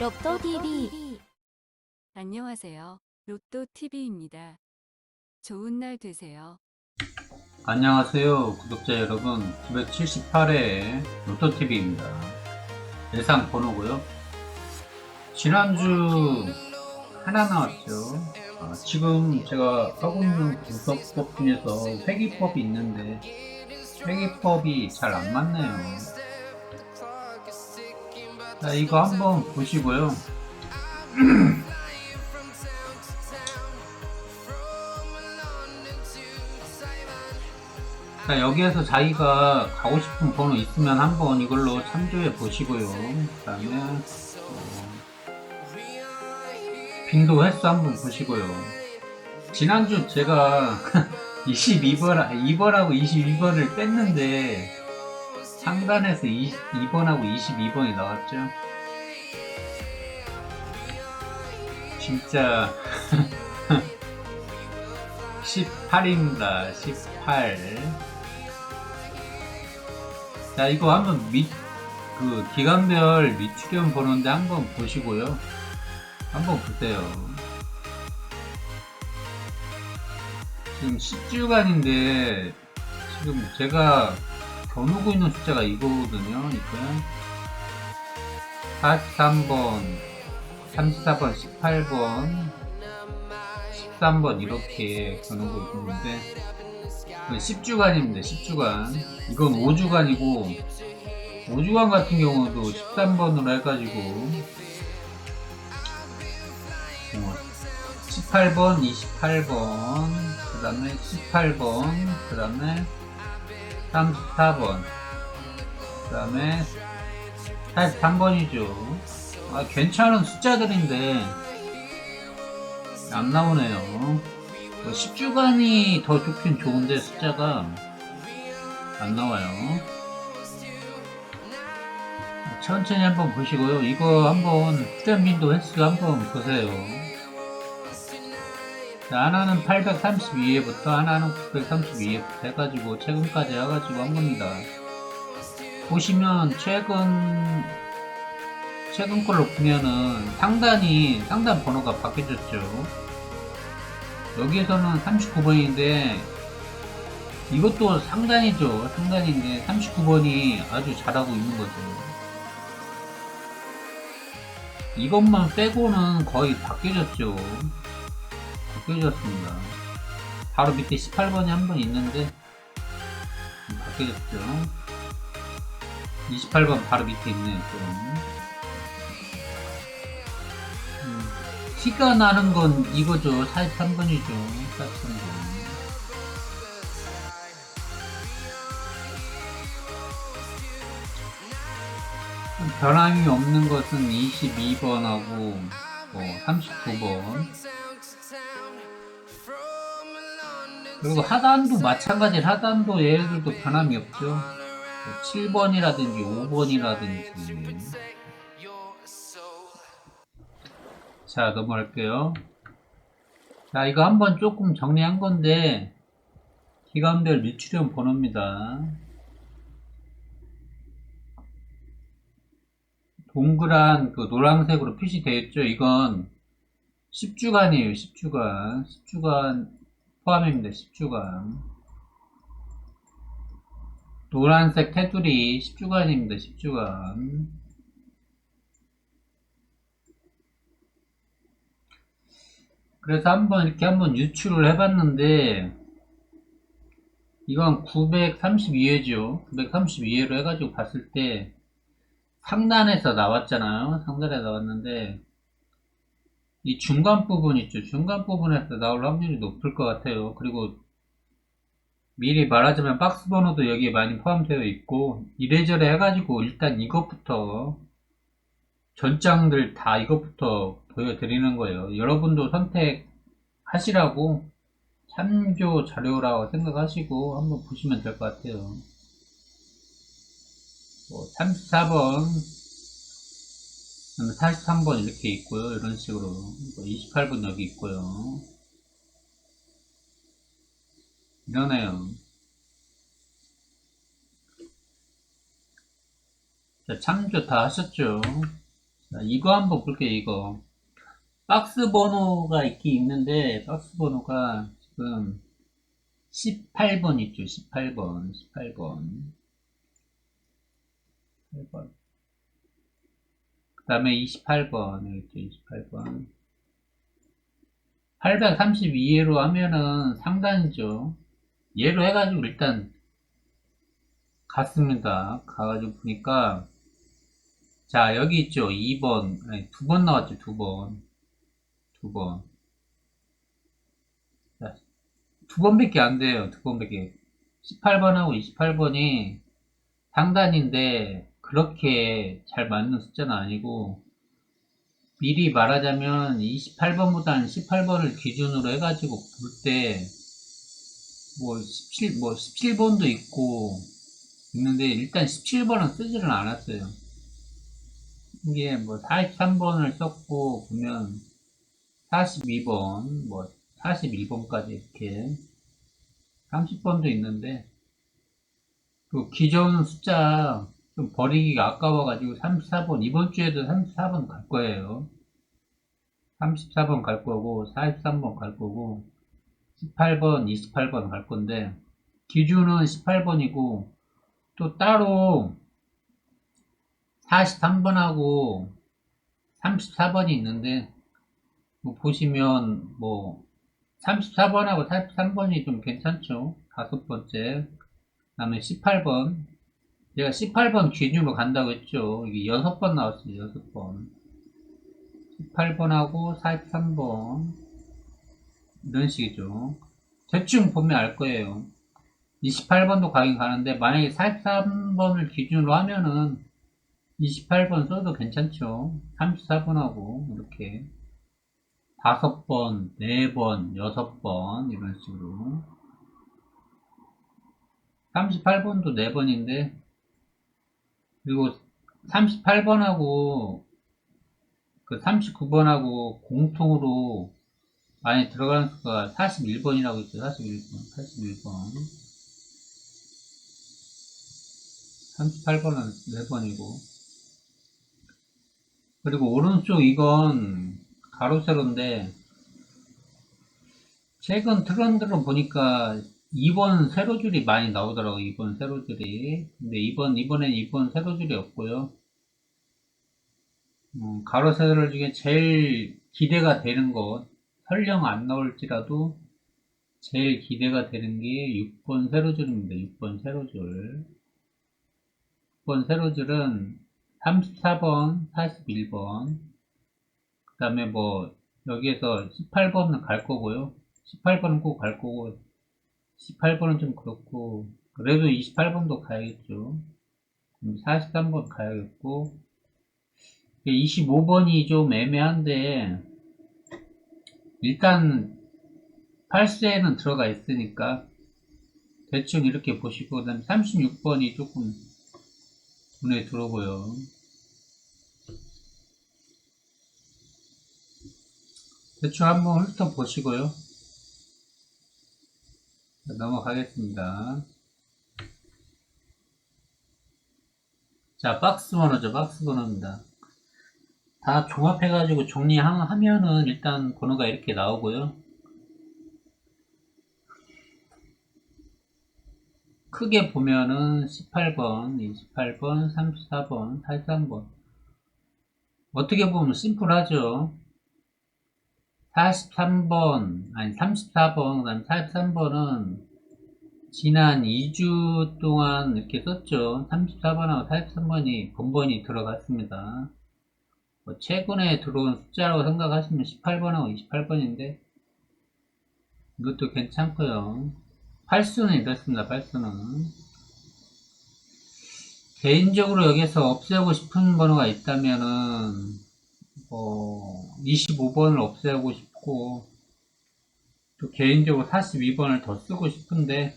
로또 TV 안녕하세요. 로또 TV입니다. 좋은 날 되세요. 안녕하세요 구독자 여러분. 978회 로또TV입니다. 예상 번호고요. 지난주 하나 나왔죠. 아, 지금 제가 하고 있는 분석법 중에서 회기법이 있는데 회기법이 잘 안 맞네요 자 이거 한번 보시고요 자, 여기에서 자기가 가고 싶은 번호 있으면 한번 이걸로 참조해 보시고요. 그 다음에, 어, 빈도 횟수 한번 보시고요. 지난주 제가 22번, 2번하고 22번을 뺐는데, 상단에서 22번하고 22번이 나왔죠. 진짜, 18입니다. 18. 자, 이거 한번 미, 그, 기간별 미출연 번호인데 한번 보시고요. 한번 보세요. 지금 10주간인데, 지금 제가 겨누고 있는 숫자가 이거거든요. 그러니까 43번, 34번, 18번, 13번 이렇게 겨누고 있는데, 10주간입니다. 10주간. 이건 5주간이고 5주간 같은 경우도 13번으로 해가지고 18번, 28번, 그 다음에 18번, 그 다음에 34번, 그 다음에 83번이죠. 아, 괜찮은 숫자들인데 안 나오네요. 10주간이 뭐더 좋긴 좋은데 숫자가 안 나와요. 천천히 한번 보시고요. 이거 한번 빈도 횟수 한번 보세요. 자, 하나는 832회부터 하나는 932회부터 해가지고 최근까지 해가지고 한 겁니다. 보시면 최근 최근 걸로 보면은 상단이 상단 번호가 바뀌었죠. 여기에서는 39번인데 이것도 상단이죠 상단인데 39번이 아주 잘하고 있는 거죠 이것만 빼고는 거의 바뀌어졌죠 바뀌어졌습니다 바로 밑에 18번이 한 번 있는데 바뀌어졌죠 28번 바로 밑에 있네요 좀. 음. 티가 나는 건 이거죠. 43번이죠. 43번. 변함이 없는 것은 22번하고 뭐 39번. 그리고 하단도 마찬가지로 하단도 얘들도 변함이 없죠. 7번이라든지 5번이라든지 자, 넘어갈게요. 자, 이거 한번 조금 정리한 건데, 기간별 미출연 번호입니다. 동그란 그 노란색으로 표시되어 있죠? 이건 10주간이에요, 10주간. 10주간 포함입니다, 10주간. 노란색 테두리 10주간입니다, 10주간. 그래서 한번 이렇게 한번 유출을 해봤는데 이건 932회죠 932회로 해가지고 봤을 때 상단에서 나왔잖아요 상단에 나왔는데 이 중간 부분 있죠 중간 부분에서 나올 확률이 높을 것 같아요 그리고 미리 말하자면 박스 번호도 여기에 많이 포함되어 있고 이래저래 해가지고 일단 이것부터 전장들 다 이것부터 보여드리는 거예요. 여러분도 선택하시라고 참조 자료라고 생각하시고 한번 보시면 될 것 같아요. 뭐 34번, 43번 이렇게 있고요. 이런 식으로 28번 여기 있고요. 이러네요. 자, 참조 다 하셨죠? 자, 이거 한번 볼게요, 이거. 박스 번호가 있긴 있는데, 박스 번호가 지금 18번 있죠, 18번, 18번. 8번. 그 다음에 28번, 여기 있죠, 28번. 832회로 하면은 상단이죠. 얘로 해가지고 일단 갔습니다. 가가지고 보니까 자 여기 있죠. 2번 아니 두 번 나왔죠. 두 번. 두 번. 자, 두 번밖에 안 돼요. 두 번밖에. 18번하고 28번이 상단인데 그렇게 잘 맞는 숫자는 아니고 미리 말하자면 28번보다는 18번을 기준으로 해가지고 볼 때 뭐 17, 뭐 17번도 있고 있는데 일단 17번은 쓰지를 않았어요. 이게 뭐 43번을 썼고 보면 42번, 뭐 41번까지 이렇게 30번도 있는데 그 기존 숫자 좀 버리기가 아까워가지고 34번 이번 주에도 34번 갈 거예요. 34번 갈 거고 43번 갈 거고 18번, 28번 갈 건데 기준은 18번이고 또 따로 43번하고 34번이 있는데 뭐 보시면 뭐 34번하고 43번이 좀 괜찮죠. 다섯 번째. 그 다음에 18번. 제가 18번 기준으로 간다고 했죠. 이게 6번 나왔어요. 6번. 18번하고 43번. 이런 식이죠. 대충 보면 알 거예요. 28번도 가긴 가는데 만약에 43번을 기준으로 하면은 28번 써도 괜찮죠. 34번하고 이렇게 5번, 4번, 6번 이런 식으로 38번도 4번인데 그리고 38번하고 그 39번하고 공통으로 많이 들어가는 수가 41번이라고 있죠. 41번, 81번. 38번은 4번이고. 그리고 오른쪽 이건 가로 세로인데, 최근 트렌드로 보니까 2번 세로줄이 많이 나오더라고요. 2번 세로줄이. 근데 2번, 이번엔 2번 세로줄이 없고요. 음, 가로 세로 중에 제일 기대가 되는 것, 설령 안 나올지라도 제일 기대가 되는 게 6번 세로줄입니다. 6번 세로줄. 6번 세로줄은 34번, 41번, 그 다음에 뭐, 여기에서 18번은 갈 거고요. 18번은 꼭 갈 거고, 18번은 좀 그렇고, 그래도 28번도 가야겠죠. 43번 가야겠고, 25번이 좀 애매한데, 일단 8세는 들어가 있으니까 대충 이렇게 보시고 그 다음 36번이 조금 눈에 들어오고요. 대충 한번 훑어 보시고요. 자, 넘어가겠습니다. 자, 박스 번호죠. 박스 번호입니다. 다 종합해가지고 정리하면은 일단 번호가 이렇게 나오고요. 크게 보면은 18번, 28번, 34번, 83번. 어떻게 보면 심플하죠. 43번, 아니 34번, 그 다음 43번은 지난 2주 동안 이렇게 썼죠. 34번하고 43번이 번번이 들어갔습니다. 뭐 최근에 들어온 숫자라고 생각하시면 18번하고 28번인데 이것도 괜찮고요. 팔수는 이렇습니다. 팔수는 개인적으로 여기서 없애고 싶은 번호가 있다면은 뭐 25번을 없애고 싶 고 또 개인적으로 42번을 더 쓰고 싶은데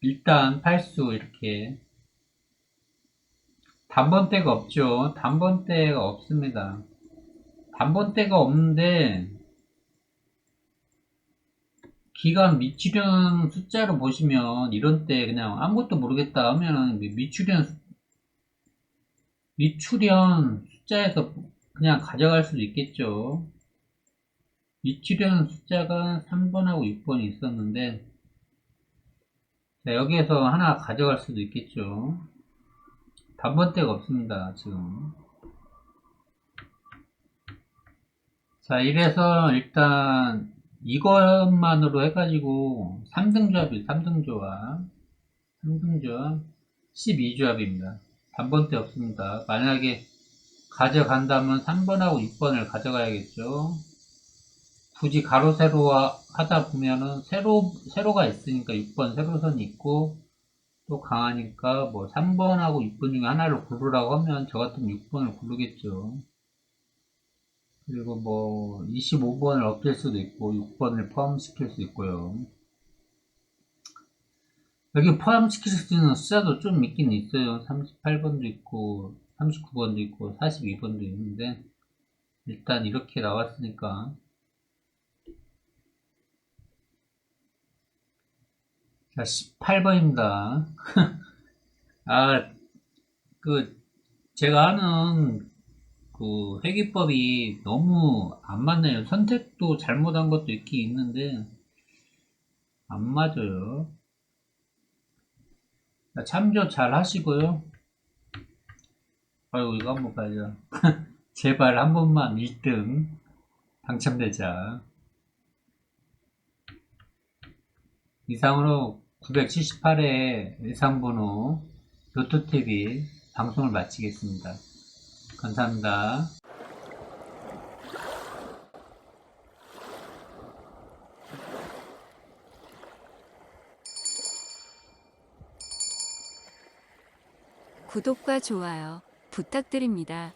일단 팔수 이렇게 단번대가 없죠. 단번대가 없습니다. 단번대가 없는데 기간 미출현 숫자로 보시면 이런 때 그냥 아무것도 모르겠다 하면은 미출현 미출현 숫자에서 그냥 가져갈 수도 있겠죠. 위치련 숫자가 3번하고 6번이 있었는데, 자, 여기에서 하나 가져갈 수도 있겠죠. 단번대가 없습니다, 지금. 자, 이래서 일단 이것만으로 해가지고 3등 조합이 3등 조합, 3등 조합, 12조합입니다. 단번대 없습니다. 만약에 가져간다면 3번하고 6번을 가져가야겠죠. 굳이 가로 세로 하다 보면은 세로 세로가 있으니까 6번 세로선이 있고 또 강하니까 뭐 3번하고 6번 중에 하나를 고르라고 하면 저 같으면 6번을 고르겠죠. 그리고 뭐 25번을 없앨 수도 있고 6번을 포함시킬 수 있고요. 여기 포함시킬 수 있는 숫자도 좀 있긴 있어요. 38번도 있고 39번도 있고 42번도 있는데 일단 이렇게 나왔으니까 자 18번입니다. 아, 그 제가 아는 그 회계법이 너무 안 맞네요. 선택도 잘못한 것도 있긴 있는데 안 맞아요. 자, 참조 잘 하시고요. 아이고 이거 한번 봐야죠. 제발 한 번만 1등 당첨되자. 이상으로 978회 예상번호 로또TV 방송을 마치겠습니다. 감사합니다. 구독과 좋아요 부탁드립니다.